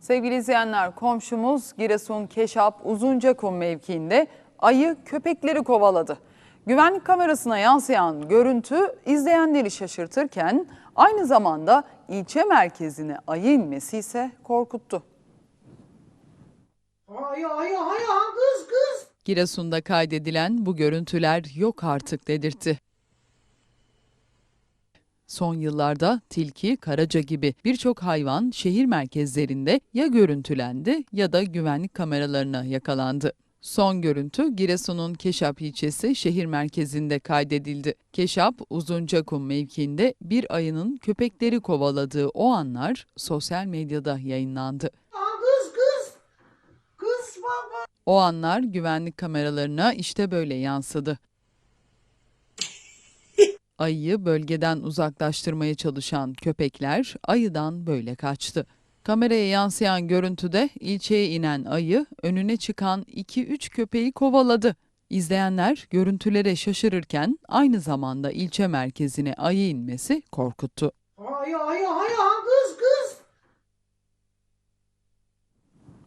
Sevgili izleyenler komşumuz Giresun Keşap Uzuncakum mevkiinde ayı köpekleri kovaladı. Güvenlik kamerasına yansıyan görüntü izleyenleri şaşırtırken aynı zamanda ilçe merkezine ayı inmesi ise korkuttu. Ay ay ay ay kız kız. Giresun'da kaydedilen bu görüntüler yok artık dedirtti. Son yıllarda tilki, karaca gibi birçok hayvan şehir merkezlerinde ya görüntülendi ya da güvenlik kameralarına yakalandı. Son görüntü Giresun'un Keşap ilçesi şehir merkezinde kaydedildi. Keşap, Uzuncakum mevkiinde bir ayının köpekleri kovaladığı o anlar sosyal medyada yayınlandı. O anlar güvenlik kameralarına işte böyle yansıdı. Ayıyı bölgeden uzaklaştırmaya çalışan köpekler ayıdan böyle kaçtı. Kameraya yansıyan görüntüde ilçeye inen ayı önüne çıkan 2-3 köpeği kovaladı. İzleyenler görüntülere şaşırırken aynı zamanda ilçe merkezine ayı inmesi korkuttu. Ay ay ay